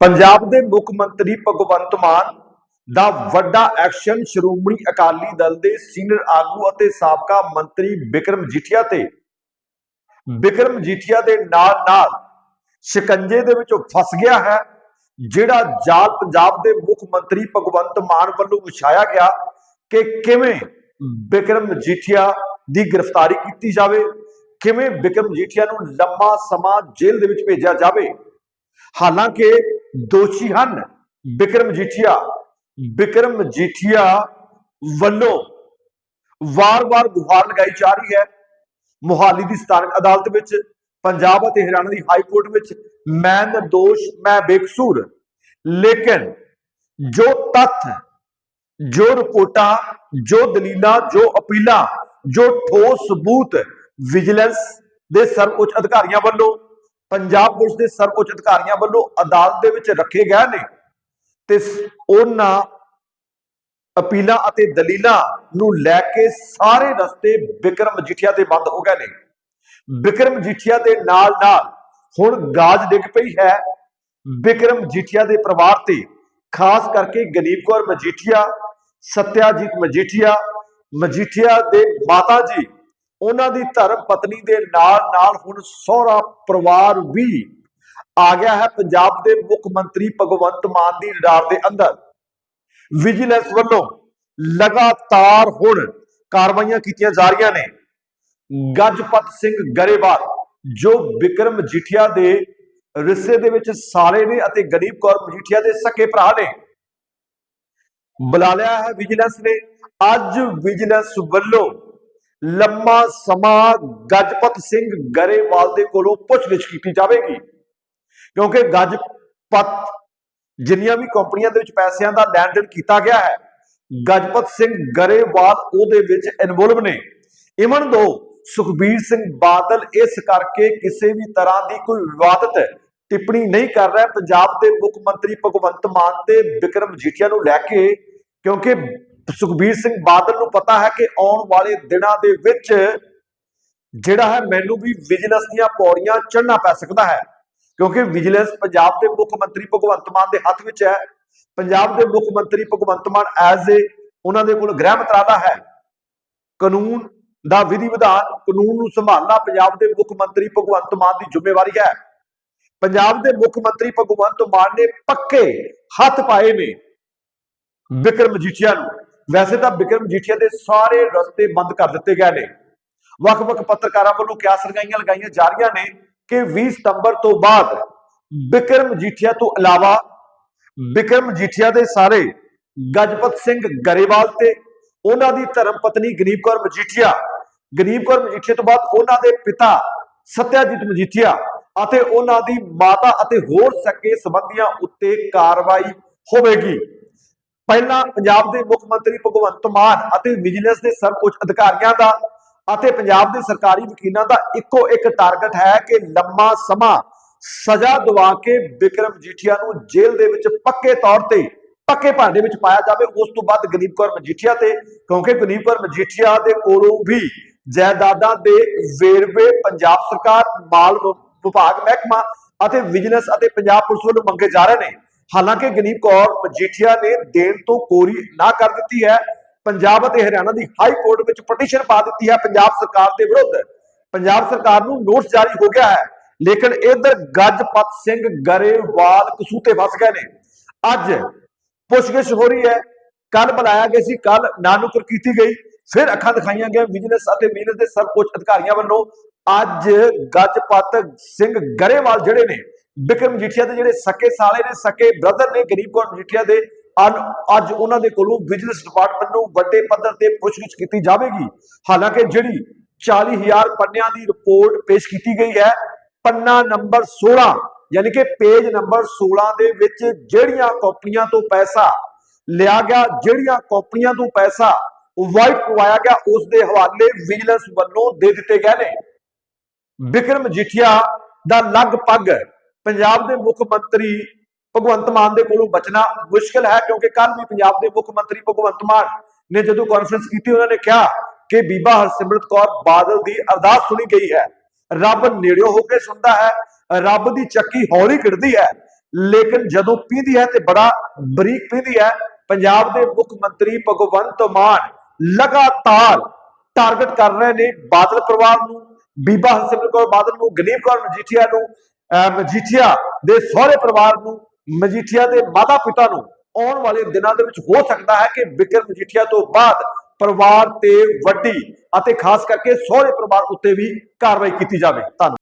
ਪੰਜਾਬ ਦੇ ਮੁੱਖ ਮੰਤਰੀ ਭਗਵੰਤ ਮਾਨ ਦਾ ਵੱਡਾ ਐਕਸ਼ਨ ਸ਼੍ਰੋਮਣੀ ਅਕਾਲੀ ਦਲ ਦੇ ਸੀਨੀਅਰ ਆਗੂ ਅਤੇ ਸਾਬਕਾ ਮੰਤਰੀ ਵਿਕਰਮ ਜੀਠੀਆ ਤੇ। ਵਿਕਰਮ ਜੀਠੀਆ ਦੇ ਨਾਲ ਨਾਲ ਸ਼ਿਕੰਜੇ ਦੇ ਵਿੱਚ ਫਸ ਗਿਆ ਹੈ, ਜਿਹੜਾ ਜਾਲ ਪੰਜਾਬ ਦੇ ਮੁੱਖ ਮੰਤਰੀ ਭਗਵੰਤ ਮਾਨ ਵੱਲੋਂ ਵਿਛਾਇਆ ਗਿਆ ਕਿ ਕਿਵੇਂ ਵਿਕਰਮ ਜੀਠੀਆ ਦੀ ਗ੍ਰਿਫਤਾਰੀ ਕੀਤੀ ਜਾਵੇ, ਕਿਵੇਂ ਵਿਕਰਮ ਜੀਠੀਆ ਨੂੰ ਲੰਮਾ ਸਮਾਂ ਜੇਲ੍ਹ ਦੇ ਵਿੱਚ ਭੇਜਿਆ ਜਾਵੇ। ਹਾਲਾਂਕਿ ਦੋਸ਼ੀ ਹਨ। ਵਿਕਰਮ ਜੀਠੀਆ ਵਿਕਰਮ ਜੀਠੀਆ ਵੱਲੋਂ ਵਾਰ-ਵਾਰ ਗੁਹਾਰ ਲਗਾਈ ਜਾ ਰਹੀ ਹੈ। ਮੁਹਾਲੀ ਦੀ ਸਥਾਨਕ ਅਦਾਲਤ ਵਿੱਚ, ਪੰਜਾਬ ਅਤੇ ਹਰਿਆਣਾ ਦੀ ਹਾਈ ਕੋਰਟ ਵਿੱਚ ਮੈਂ ਨਿਰਦੋਸ਼, ਮੈਂ ਬੇਕਸੂਰ। ਲੇਕਿਨ ਜੋ ਤੱਥ, ਜੋ ਰਿਪੋਰਟਾਂ, ਜੋ ਦਲੀਲਾਂ, ਜੋ ਅਪੀਲਾਂ, ਜੋ ਠੋਸ ਸਬੂਤ ਵਿਜੀਲੈਂਸ ਦੇ ਸਰਵਉੱਚ ਅਧਿਕਾਰੀਆਂ ਵੱਲੋਂ ਪੰਜਾਬ ਪੁਲਿਸ ਦੇ ਸਰਵਉੱਚ ਅਧਿਕਾਰੀਆਂ ਵੱਲੋਂ ਅਦਾਲਤ ਦੇ ਵਿੱਚ ਰੱਖੇ ਗਏ ਨੇ ਤੇ ਉਹਨਾਂ ਅਪੀਲਾਂ ਅਤੇ ਦਲੀਲਾਂ ਨੂੰ ਲੈ ਕੇ ਸਾਰੇ ਰਸਤੇ ਵਿਕਰਮ ਮਜੀਠੀਆ ਦੇ ਬੰਦ ਹੋ ਗਏ ਨੇ। ਵਿਕਰਮ ਮਜੀਠੀਆ ਦੇ ਨਾਲ ਨਾਲ ਹੁਣ ਗਾਜ ਡਿੱਗ ਪਈ ਹੈ। ਵਿਕਰਮ ਮਜੀਠੀਆ ਦੇ ਪਰਿਵਾਰ ਤੇ ਖਾਸ ਕਰਕੇ ਗਨੀਬ ਕੌਰ ਮਜੀਠੀਆ, ਸਤਿਆਜੀਤ ਮਜੀਠੀਆ ਮਜੀਠੀਆ ਦੇ ਮਾਤਾ ਜੀ ਉਹਨਾਂ ਦੀ ਧਰਮ ਪਤਨੀ ਦੇ ਨਾਲ ਨਾਲ ਹੁਣ ਸਹੁਰਾ ਪਰਿਵਾਰ ਵੀ ਆ ਗਿਆ ਹੈ ਪੰਜਾਬ ਦੇ ਮੁੱਖ ਮੰਤਰੀ ਭਗਵੰਤ ਮਾਨ ਦੀ ਰਡਾਰ ਦੇ ਅੰਦਰ। ਵਿਜੀਲੈਂਸ ਵੱਲੋਂ ਲਗਾਤਾਰ ਹੁਣ ਕਾਰਵਾਈਆਂ ਕੀਤੀਆਂ ਜਾ ਰਹੀਆਂ ਨੇ। ਗੱਜਪਤ ਸਿੰਘ ਗਰੇਵਾਲ, ਜੋ ਵਿਕਰਮ ਮਜੀਠੀਆ ਦੇ ਰਿਸ਼ਤੇ ਦੇ ਵਿੱਚ ਸਾਲੇ ਨੇ ਅਤੇ ਗਰੀਬ ਕੌਰ ਮਜੀਠੀਆ ਦੇ ਸਕੇ ਭਰਾ ਨੇ। ਬੁਲਾ ਲਿਆ ਹੈ ਵਿਜੀਲੈਂਸ ਨੇ। ਅੱਜ ਵਿਜੀਲੈਂਸ ਵੱਲੋਂ ਲੰਮਾ ਸਮਾਂ ਗਜਪਤ ਸਿੰਘ ਗਰੇਵਾਲ ਦੇ ਕੋਲੋਂ ਪੁੱਛਗਿੱਛ ਕੀਤੀ ਜਾਵੇਗੀ। ਕਿਉਂਕਿ ਗਜਪਤ ਜਿੰਨੀਆਂ ਵੀ ਕੰਪਨੀਆਂ ਦੇ ਵਿੱਚ ਪੈਸਿਆਂ ਦਾ ਲੈਣ ਦੇਣ ਕੀਤਾ ਗਿਆ ਹੈ, ਗਜਪਤ ਸਿੰਘ ਗਰੇਵਾਲ ਉਹਦੇ ਵਿੱਚ ਇਨਵੋਲਵ ਨੇ। ਇਵਨ ਦੋ ਸੁਖਬੀਰ ਸਿੰਘ ਬਾਦਲ ਇਸ ਕਰਕੇ ਕਿਸੇ ਵੀ ਤਰ੍ਹਾਂ ਦੀ ਕੋਈ ਵਿਵਾਦਤ ਟਿੱਪਣੀ ਨਹੀਂ ਕਰ ਰਿਹਾ। ਪੰਜਾਬ ਦੇ ਮੁੱਖ ਮੰਤਰੀ ਭਗਵੰਤ ਮਾਨ ਤੇ ਵਿਕਰਮ ਜੀਠੀਆ ਨੂੰ ਲੈ ਕੇ, ਕਿਉਂਕਿ ਸੁਖਬੀਰ ਸਿੰਘ ਬਾਦਲ ਨੂੰ ਪਤਾ ਹੈ ਕਿ ਆਉਣ ਵਾਲੇ ਦਿਨਾਂ ਦੇ ਵਿੱਚ ਜਿਹੜਾ ਹੈ ਮੈਨੂੰ ਵੀ ਵਿਜੀਲੈਂਸ ਦੀਆਂ ਪੌੜੀਆਂ ਚੜ੍ਹਨਾ ਪੈ ਸਕਦਾ ਹੈ, ਕਿਉਂਕਿ ਵਿਜੀਲੈਂਸ ਪੰਜਾਬ ਦੇ ਮੁੱਖ ਮੰਤਰੀ ਭਗਵੰਤ ਮਾਨ ਦੇ ਹੱਥ ਵਿੱਚ ਹੈ। ਪੰਜਾਬ ਦੇ ਮੁੱਖ ਮੰਤਰੀ ਭਗਵੰਤ ਮਾਨ ਐਜ਼ ਏ ਉਹਨਾਂ ਦੇ ਕੋਲ ਗ੍ਰਹਿ ਮੰਤਰਾਲਾ ਹੈ। ਕਾਨੂੰਨ ਦਾ ਵਿਧੀ ਵਿਧਾਨ, ਕਾਨੂੰਨ ਨੂੰ ਸੰਭਾਲਣਾ ਪੰਜਾਬ ਦੇ ਮੁੱਖ ਮੰਤਰੀ ਭਗਵੰਤ ਮਾਨ ਦੀ ਜ਼ਿੰਮੇਵਾਰੀ ਹੈ। ਪੰਜਾਬ ਦੇ ਮੁੱਖ ਮੰਤਰੀ ਭਗਵੰਤ ਮਾਨ ਨੇ ਪੱਕੇ ਹੱਥ ਪਾਏ ਨੇ ਵਿਕਰਮ ਮਜੀਠੀਆ ਨੂੰ। ਵੈਸੇ ਤਾਂ ਬਿਕਰਮ ਮਜੀਠੀਆ ਦੇ ਸਾਰੇ ਰਸਤੇ ਬੰਦ ਕਰ ਦਿੱਤੇ ਗਏ ਨੇ। ਵੱਖ-ਵੱਖ ਪੱਤਰਕਾਰਾਂ ਵੱਲੋਂ ਕਿਆਸ ਲਗਾਈਆਂ ਲਗਾਈਆਂ ਜਾ ਰਹੀਆਂ ਨੇ ਕਿ 20 ਸਤੰਬਰ ਤੋਂ ਬਾਅਦ ਬਿਕਰਮ ਮਜੀਠੀਆ ਤੋਂ ਇਲਾਵਾ ਵਿਕਰਮ ਮਜੀਠੀਆ ਦੇ ਸਾਰੇ ਗਜਪਤ ਸਿੰਘ ਗਰੇਵਾਲ ਤੇ ਉਹਨਾਂ ਦੀ ਧਰਮ ਪਤਨੀ ਗਰੀਬ ਕੌਰ ਮਜੀਠੀਆ ਗਨੀਬ ਕੌਰ ਮਜੀਠੀਆ ਤੋਂ ਬਾਅਦ ਉਹਨਾਂ ਦੇ ਪਿਤਾ ਸਤਿਆਜੀਤ ਮਜੀਠੀਆ ਅਤੇ ਉਹਨਾਂ ਦੀ ਮਾਤਾ ਅਤੇ ਹੋਰ ਸਕੇ ਸੰਬੰਧੀਆਂ ਉੱਤੇ ਕਾਰਵਾਈ ਹੋਵੇਗੀ। ਪਹਿਲਾਂ ਪੰਜਾਬ ਦੇ ਮੁੱਖ ਮੰਤਰੀ ਭਗਵੰਤ ਮਾਨ ਅਤੇ ਵਿਜੀਲੈਂਸ ਦੇ ਸਰਵਉੱਚ ਅਧਿਕਾਰੀਆਂ ਦਾ ਅਤੇ ਪੰਜਾਬ ਦੇ ਸਰਕਾਰੀ ਵਕੀਲਾਂ ਦਾ ਇੱਕੋ ਇੱਕ ਟਾਰਗੇਟ ਹੈ ਕਿ ਲੰਮਾ ਸਮਾਂ ਸਜ਼ਾ ਦਵਾ ਕੇ ਵਿਕਰਮ ਜੀਠੀਆ ਨੂੰ ਜੇਲ੍ਹ ਦੇ ਵਿੱਚ ਪੱਕੇ ਤੌਰ ਤੇ, ਪੱਕੇ ਭਾਂਡੇ ਵਿੱਚ ਪਾਇਆ ਜਾਵੇ। ਉਸ ਤੋਂ ਬਾਅਦ ਗਨੀਬ ਕੌਰ ਮਜੀਠੀਆ ਤੇ, ਕਿਉਂਕਿ ਗਨੀਬ ਕੌਰ ਮਜੀਠੀਆ ਦੇ ਕੋਲੋਂ ਵੀ ਜਾਇਦਾਦਾਂ ਦੇ ਵੇਰਵੇ ਪੰਜਾਬ ਸਰਕਾਰ, ਮਾਲ ਵਿਭਾਗ, ਮਹਿਕਮਾ ਅਤੇ ਵਿਜੀਲੈਂਸ ਅਤੇ ਪੰਜਾਬ ਪੁਲਿਸ ਵੱਲੋਂ ਮੰਗੇ ਜਾ ਰਹੇ ਨੇ। ਹਾਲਾਂਕਿ ਗਨੀਬ ਕੌਰ ਮਜੀਠੀਆ ਨੇ ਦੇਣ ਤੋਂ ਕੋਰੀ ਨਾ ਕਰ ਦਿੱਤੀ ਹੈ। ਪੰਜਾਬ ਅਤੇ ਹਰਿਆਣਾ ਦੀ ਹਾਈ ਕੋਰਟ ਵਿੱਚ ਪਟੀਸ਼ਨ ਪਾ ਦਿੱਤੀ ਹੈ ਪੰਜਾਬ ਸਰਕਾਰ ਦੇ ਵਿਰੁੱਧ। ਪੰਜਾਬ ਸਰਕਾਰ ਨੂੰ ਨੋਟਿਸ ਜਾਰੀ ਹੋ ਗਿਆ ਹੈ, ਲੇਕਿਨ ਇਧਰ ਗੱਜਪਤ ਸਿੰਘ ਗਰੇਵਾਲ ਕਸੂਤੇ ਫਸ ਗਏ ਨੇ। ਅੱਜ ਪੁੱਛਗਿੱਛ ਹੋ ਰਹੀ ਹੈ ਕੱਲ ਬੁਲਾਇਆ ਗਿਆ ਸੀ ਕੱਲ ਨਾਨੁਕਰ ਕੀਤੀ ਗਈ। ਫਿਰ ਅੱਖਾਂ ਦਿਖਾਈਆਂ ਗਈਆਂ ਵਿਜੀਲੈਂਸ ਅਤੇ ਵਿਜੀਲੈਂਸ ਦੇ ਸਰਵਉੱਚ ਅਧਿਕਾਰੀਆਂ ਵੱਲੋਂ। ਅੱਜ ਗੱਜਪਤ ਸਿੰਘ ਗਰੇਵਾਲ ਜਿਹੜੇ ਨੇ ਵਿਕਰਮ ਮਜੀਠੀਆ ਦੇ ਜਿਹੜੇ ਸਕੇ ਸਾਲੇ ਨੇ, ਸਕੇ ਬ੍ਰਦਰ ਨੇ ਗਰੀਬ ਕੌਰ ਮਜੀਠੀਆ ਦੇ, ਅਨ- ਅੱਜ ਉਹਨਾਂ ਦੇ ਕੋਲੋਂ ਵਿਜੀਲੈਂਸ ਡਿਪਾਰਟਮੈਂਟ ਨੂੰ ਵੱਡੇ ਪੱਧਰ ਤੇ ਪੁੱਛਗਿੱਛ ਕੀਤੀ ਜਾਵੇਗੀ। ਹਾਲਾਂਕਿ ਜਿਹੜੀ 40000 ਪੰਨਿਆਂ ਦੀ ਰਿਪੋਰਟ ਪੇਸ਼ ਕੀਤੀ ਗਈ ਹੈ, ਪੰਨਾ ਨੰਬਰ 16 ਯਾਨੀ ਕਿ ਪੇਜ ਨੰਬਰ 16 ਦੇ ਵਿੱਚ ਜਿਹੜੀਆਂ ਕੰਪਨੀਆਂ ਤੋਂ ਪੈਸਾ ਲਿਆ ਗਿਆ, ਜਿਹੜੀਆਂ ਕੰਪਨੀਆਂ ਤੋਂ ਪੈਸਾ ਵਾਈਟ ਕਰਵਾਇਆ ਗਿਆ, ਉਸ ਦੇ ਹਵਾਲੇ ਵਿਜੀਲੈਂਸ ਵੱਲੋਂ ਦੇ ਦਿੱਤੇ ਗਏ ਨੇ। ਵਿਕਰਮ ਜੀਠੀਆ ਦਾ ਲਗਭਗ ਪੰਜਾਬ ਦੇ ਮੁੱਖ ਮੰਤਰੀ ਭਗਵੰਤ ਮਾਨ ਦੇ ਕੋਲੋਂ ਬਚਣਾ ਮੁਸ਼ਕਲ ਹੈ, ਕਿਉਂਕਿ ਕੱਲ ਵੀ ਪੰਜਾਬ ਦੇ ਮੁੱਖ ਮੰਤਰੀ ਭਗਵੰਤ ਮਾਨ ਨੇ ਜਦੋਂ ਕਾਨਫਰੰਸ ਕੀਤੀ, ਉਹਨਾਂ ਨੇ ਕਿਹਾ ਕਿ ਬੀਬਾ ਹਰਸਿਮਰਤ ਕੌਰ ਬਾਦਲ ਦੀ ਅਰਦਾਸ ਸੁਣੀ ਗਈ ਹੈ। ਰੱਬ ਨੇੜਿਓਂ ਹੋ ਕੇ ਸੁਣਦਾ ਹੈ, ਰੱਬ ਦੀ ਚੱਕੀ ਹੌਲੀ ਖਿੜਦੀ ਹੈ। ਲੇਕਿਨ ਜਦੋਂ ਪੀਂਦੀ ਹੈ ਤੇ ਬੜਾ ਬਰੀਕ ਪੀਂਦੀ ਹੈ, ਪੰਜਾਬ ਦੇ ਮੁੱਖ ਮੰਤਰੀ ਭਗਵੰਤ ਮਾਨ ਲਗਾਤਾਰ ਟਾਰਗੇਟ ਕਰ ਰਹੇ ਨੇ ਬਾਦਲ ਪਰਿਵਾਰ ਨੂੰ, ਬੀਬਾ ਹਰਸਿਮਰਤ ਕੌਰ ਬਾਦਲ ਨੂੰ ਗਨੀਮ ਕੌਰ ਮਜੀਠੀਆ ਨੂੰ ਮਜੀਠੀਆ ਦੇ ਸਹੁਰੇ ਪਰਿਵਾਰ ਨੂੰ, ਮਜੀਠੀਆ ਦੇ ਮਾਤਾ ਪਿਤਾ ਨੂੰ ਆਉਣ ਵਾਲੇ ਦਿਨਾਂ ਦੇ ਵਿੱਚ ਹੋ ਸਕਦਾ ਹੈ ਕਿ ਬਿਕਰ ਮਜੀਠੀਆ ਤੋਂ ਬਾਅਦ ਪਰਿਵਾਰ ਤੇ ਵੱਡੀ ਅਤੇ ਖਾਸ ਕਰਕੇ ਸਹੁਰੇ ਪਰਿਵਾਰ ਉੱਤੇ ਵੀ ਕਾਰਵਾਈ ਕੀਤੀ ਜਾਵੇ। ਧੰਨਵਾਦ।